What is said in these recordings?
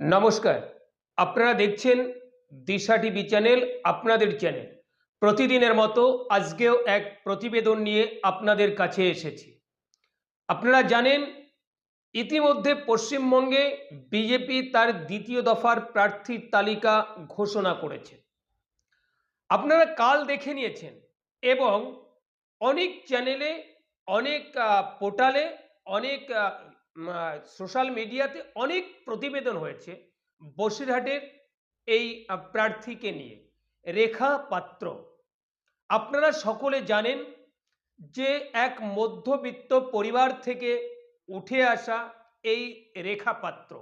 নমস্কার। আপনারা দেখছেন দিশা টিভি চ্যানেল, আপনাদের চ্যানেল। প্রতিদিনের মতো আজকেও এক প্রতিবেদন নিয়ে আপনাদের কাছে এসেছি। আপনারা জানেন, ইতিমধ্যে পশ্চিমবঙ্গে বিজেপি তার দ্বিতীয় দফার প্রার্থীর তালিকা ঘোষণা করেছে। আপনারা কাল দেখে নিয়েছেন এবং অনেক চ্যানেলে, অনেক পোর্টালে, অনেক সোশ্যাল মিডিয়াতে অনেক প্রতিবেদন হয়েছে বসিরহাটের এই প্রার্থীকে নিয়ে। রেখা পাত্র। আপনারা সকলে জানেন যে এক মধ্যবিত্ত পরিবার থেকে উঠে আসা এই রেখা পাত্র।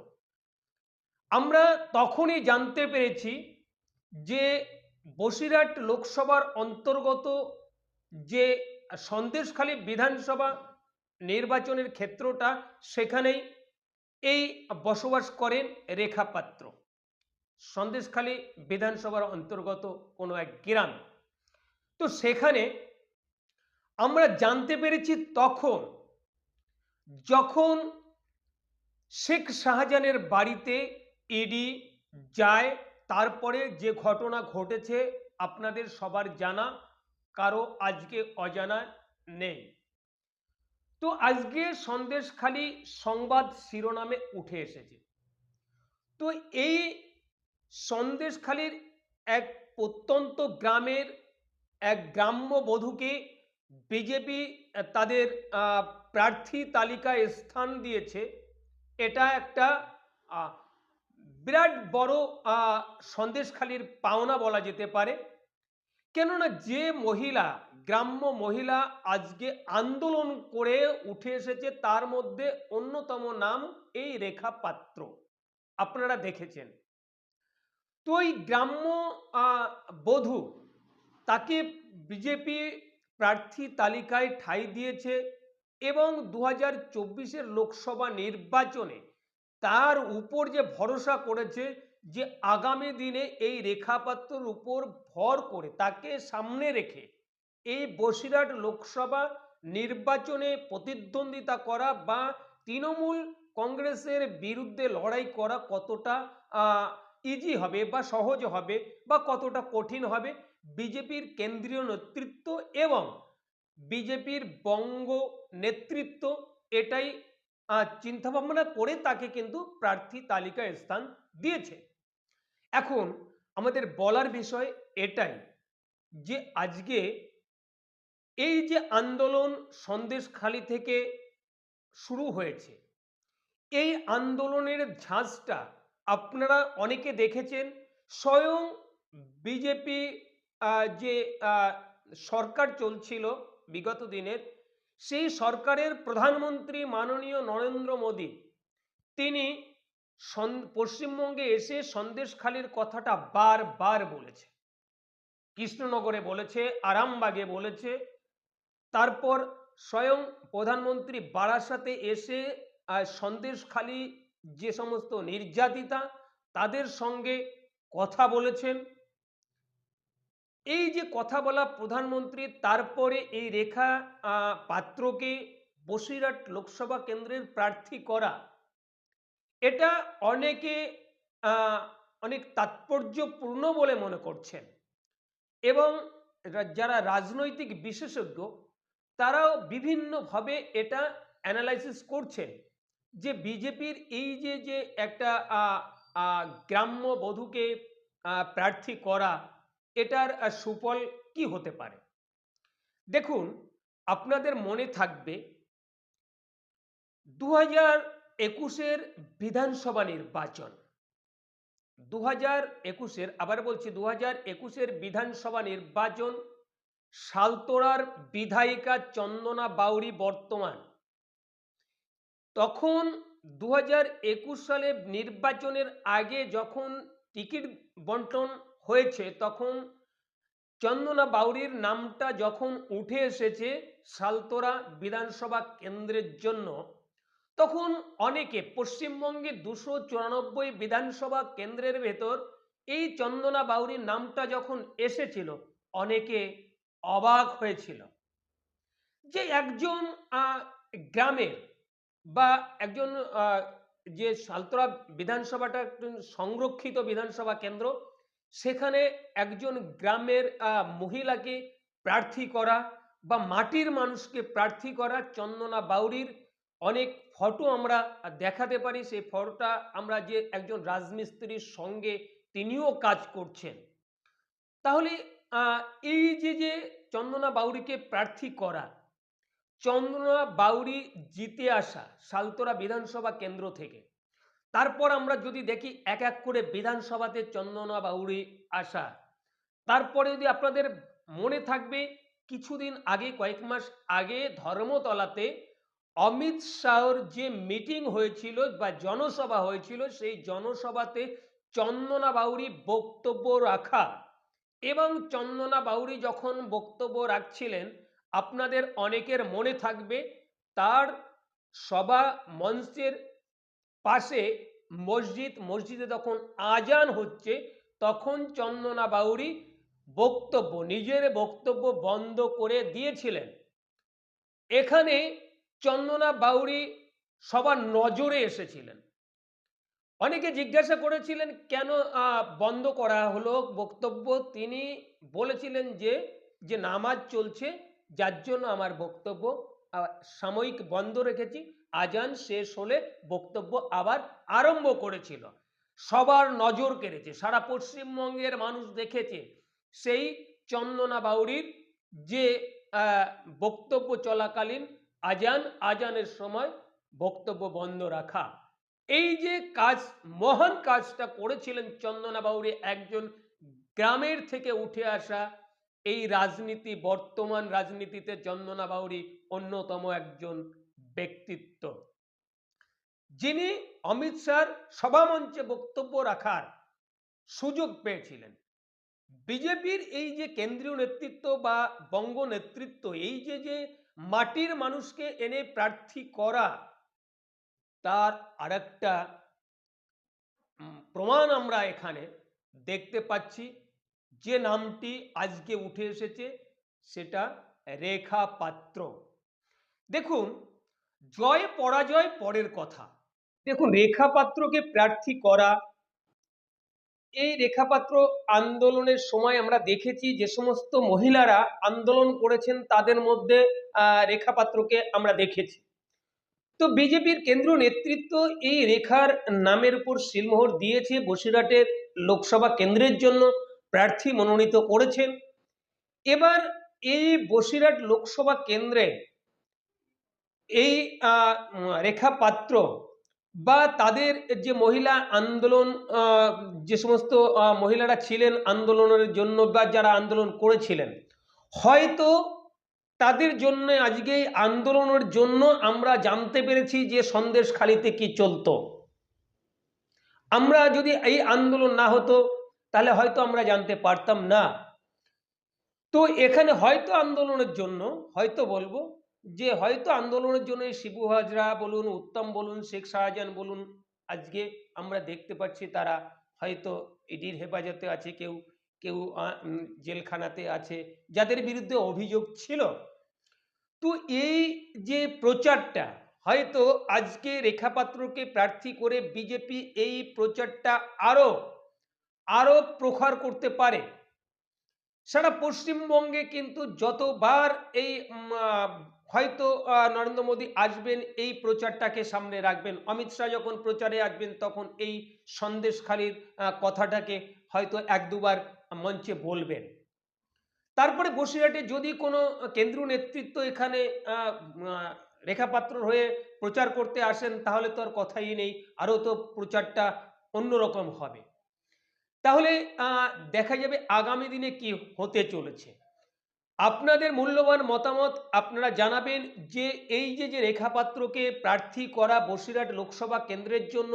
আমরা তখনই জানতে পেরেছি যে বসিরহাট লোকসভার অন্তর্গত যে সন্দেশখালী বিধানসভা নির্বাচনের ক্ষেত্রটা সেখানেই এই বসবাস করেন রেখা পাত্র। সন্দেশখালী বিধানসভার অন্তর্গত কোনো এক গ্রাম। তো সেখানে আমরা জানতে পেরেছি তখন যখন শেখ শাহজাহানের বাড়িতে ইডি যায়, তারপরে যে ঘটনা ঘটেছে আপনাদের সবার জানা, কারও আজকে অজানা নেই। তো আজকে সন্দেশখালী সংবাদ শিরোনামে উঠে এসেছে। তো এই সন্দেশখালীর এক প্রত্যন্ত গ্রামের এক গ্রাম্য বধূকে বিজেপি তাদের প্রার্থী তালিকায় স্থান দিয়েছে। এটা একটা বিরাট বড় সন্দেশখালীর পাওনা বলা যেতে পারে। কেননা যে মহিলা, গ্রাম্য মহিলা আজকে আন্দোলন করে উঠে এসেছে, তার মধ্যে অন্যতম নাম এই রেখা পাত্র। আপনারা দেখেছেন। তো ওই গ্রাম্য বধূ তাকে বিজেপি প্রার্থী তালিকায় ঠাঁই দিয়েছে এবং দু হাজার লোকসভা নির্বাচনে তার উপর যে ভরসা করেছে যে আগামী দিনে এই রেখাপাত্রর উপর ভর করে তাকে সামনে রেখে এই বসিরহাট লোকসভা নির্বাচনে প্রতিদ্বন্দ্বিতা করা বা তৃণমূল কংগ্রেসের বিরুদ্ধে লড়াই করা কতটা ইজি হবে বা সহজ হবে বা কতটা কঠিন হবে বিজেপির কেন্দ্রীয় নেতৃত্ব এবং বিজেপির বঙ্গ নেতৃত্ব এটাই চিন্তা ভাবনা করে তাকে কিন্তু প্রার্থী তালিকায় স্থান দিয়েছে। এখন আমাদের বলার বিষয় এটাই যে আজকে এই যে আন্দোলন সন্দেশখালি থেকে শুরু হয়েছে, এই আন্দোলনের ঝাঁজটা আপনারা অনেকে দেখেছেন, স্বয়ং বিজেপি যে সরকার চলছিল বিগত দিনের, সেই সরকারের প্রধানমন্ত্রী মাননীয় নরেন্দ্র মোদী, তিনি পশ্চিমবঙ্গে এসে সন্দেশখালির কথাটা বারবার বলেছে। কৃষ্ণনগরে বলেছে, আরামবাগে বলেছে। তারপর স্বয়ং প্রধানমন্ত্রী বারাসাতে এসে সন্দেশখালি যে সমস্ত নির্যাতিতা, তাদের সঙ্গে কথা বলেছেন। এই যে কথা বলা প্রধানমন্ত্রী, তারপরে এই রেখা পাত্রকে বসিরহাট লোকসভা কেন্দ্রের প্রার্থী করা এটা অনেকে অনেক তাৎপর্যপূর্ণ বলে মনে করছেন। এবং যারা রাজনৈতিক বিশেষজ্ঞ, তারাও বিভিন্নভাবে এটা অ্যানালাইসিস করছেন যে বিজেপির এই যে যে একটা গ্রাম্য বধূকে প্রার্থী করা, এটার সুফল কি হতে পারে? দেখুন, আপনাদের মনে থাকবে দু হাজার একুশের বিধানসভা নির্বাচন। দু হাজার একুশের, আবার বলছি দু হাজার একুশের বিধানসভা নির্বাচন সালতোড়ার বিধায়িকা চন্দনা বাউরি বর্তমান। তখন দু হাজার একুশ সালে নির্বাচনের আগে যখন টিকিট বন্টন হয়েছে, তখন চন্দনা বাউরির নামটা যখন উঠে এসেছে সালতোরা বিধানসভা কেন্দ্রের জন্য তখন অনেকে পশ্চিমবঙ্গে দুশো চুরানব্বই বিধানসভা কেন্দ্রের ভেতর এই চন্দনা বাউরির নামটা যখন এসেছিল, অনেকে অবাক হয়েছিল। যে একজন গ্রামের বা একজন যে সালতোরা বিধানসভাটা সংরক্ষিত বিধানসভা কেন্দ্র, সেখানে একজন গ্রামের মহিলাকে প্রার্থী করা বা মাটির মানুষকে প্রার্থী করা চন্দনা বাউরির অনেক ফটো আমরা দেখাতে পারি, সেই ফটোটা আমরা যে একজন রাজমিস্ত্রির সঙ্গে তিনিও কাজ করছেন। তাহলে এই যে যে চন্দনা বাউরিকে প্রার্থী করা, চন্দনা বাউরি জিতে আসা সালতোরা বিধানসভা কেন্দ্র থেকে, তারপর আমরা যদি দেখি এক এক করে বিধানসভাতে চন্দনা বাউরি আসা, তারপরে যদি আপনাদের মনে থাকবে, কিছুদিন আগে, কয়েক মাস আগে ধর্মতলাতে অমিত শাহর যে মিটিং হয়েছিল বা জনসভা হয়েছিল, সেই জনসভাতে চন্দনা বাউরি বক্তব্য রাখা এবং চন্দনা বাউরি যখন বক্তব্য রাখছিলেন, আপনাদের অনেকের মনে থাকবে তার সভা মঞ্চের পাশে মসজিদ, মসজিদে তখন আজান হচ্ছে, তখন চন্দনা বাউরি বক্তব্য, নিজের বক্তব্য বন্ধ করে দিয়েছিলেন। এখানে চন্দনা বাউরি সবার নজরে এসেছিলেন। অনেকে জিজ্ঞাসা করেছিলেন, কেন বন্ধ করা হলো? বক্তব্য তিনি বলেছিলেন যে যে নামাজ চলছে, যার জন্য আমার বক্তব্য সাময়িক বন্ধ রেখেছি, আজান শেষ হলে বক্তব্য আবার আরম্ভ করেছিল। সবার নজর কেড়েছে, সারা পশ্চিমবঙ্গের মানুষ দেখেছে সেই চন্দনা বাউরির যে বক্তব্য চলাকালীন আজান, আজানের সময় বক্তব্য বন্ধ রাখা। এই যে কাজ, মহান কাজটা করেছিলেন চন্দনা বাউরি একজন গ্রামের থেকে উঠে আসা এই রাজনীতি, বর্তমান রাজনীতিতে চন্দনা বাউরি অন্যতম একজন ব্যক্তিত্ব। যিনি অমিত শাহর সভামঞ্চে বক্তব্য রাখার সুযোগ পেয়েছিলেন। বিজেপির এই যে কেন্দ্রীয় নেতৃত্ব বা বঙ্গ নেতৃত্ব, এই যে যে মাটির মানুষকে এনে প্রার্থী করা, তার আরেকটা প্রমাণ আমরা এখানে দেখতে পাচ্ছি। যে নামটি আজকে উঠে এসেছে সেটা রেখা পাত্র। দেখুন, জয় পরাজয় পরের কথা। দেখুন, রেখা পাত্রকে প্রার্থী করা এই রেখাপাত্র আন্দোলনের সময় আমরা দেখেছি যে সমস্ত মহিলারা আন্দোলন করেছেন, তাদের মধ্যে রেখাপাত্রকে আমরা দেখেছি। তো বিজেপির কেন্দ্রীয় নেতৃত্ব এই রেখার নামের উপর সিলমোহর দিয়েছে বসিরহাটের লোকসভা কেন্দ্রের জন্য, প্রার্থী মনোনীত করেছেন। এবার এই বসিরহাট লোকসভা কেন্দ্রে এই রেখা পাত্র বা তাদের যে মহিলা আন্দোলন যে সমস্ত মহিলারা ছিলেন আন্দোলনের জন্য বা যারা আন্দোলন করেছিলেন, হয়তো তাদের জন্য আজকে আন্দোলনের জন্য আমরা জানতে পেরেছি যে সন্দেশখালিতে কি চলতো। আমরা যদি এই আন্দোলন না হতো, তাহলে হয়তো আমরা জানতে পারতাম না। তো এখানে হয়তো আন্দোলনের জন্য, হয়তো বলব যে হয়তো আন্দোলনের জন্য শিবু হাজরা বলুন, উত্তম বলুন, শেখ শাহজাহান বলুন, আজকে আমরা দেখতে পাচ্ছি তারা হয়তো ইডির হেফাজতে আছে, কেউ কেউ জেলখানাতে আছে, যাদের বিরুদ্ধে অভিযোগ ছিল। তো এই যে প্রচারটা, হয়তো আজকে রেখাপাত্রকে প্রার্থী করে বিজেপি এই প্রচারটা আরও আরও প্রখর করতে পারে। সারা পশ্চিমবঙ্গে কিন্তু যতবার এই হয়তো নরেন্দ্র মোদী আসবেন, এই প্রচারটাকে সামনে রাখবেন। অমিত শাহ যখন প্রচারে আসবেন, তখন এই সন্দেশখালির কথাটাকে হয়তো এক দুবার মঞ্চে বলবেন। তারপরে বসিরহাটে যদি কোনো কেন্দ্রীয় নেতৃত্ব এখানে রেখাপাত্র হয়ে প্রচার করতে আসেন, তাহলে তো আর কথাই নেই। আরও তো প্রচারটা অন্যরকম হবে। তাহলে দেখা যাবে আগামী দিনে কি হতে চলেছে। আপনাদের মূল্যবান মতামত আপনারা জানাবেন যে এই যে যে রেখাপাত্রকে প্রার্থী করা বসিরহাট লোকসভা কেন্দ্রের জন্য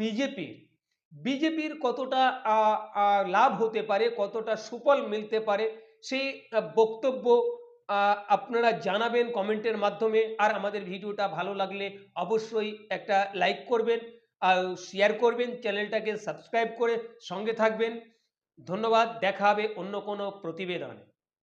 বিজেপির বিজেপির কতটা লাভ হতে পারে, কতটা সুফল মিলতে পারে সেই বক্তব্য আপনারা জানাবেন কমেন্টের মাধ্যমে। আর আমাদের ভিডিওটা ভালো লাগলে অবশ্যই একটা লাইক করবেন, আর শেয়ার করবেন, চ্যানেলটাকে সাবস্ক্রাইব করে সঙ্গে থাকবেন। ধন্যবাদ, দেখা হবে অন্য কোনো প্রতিবেদনে।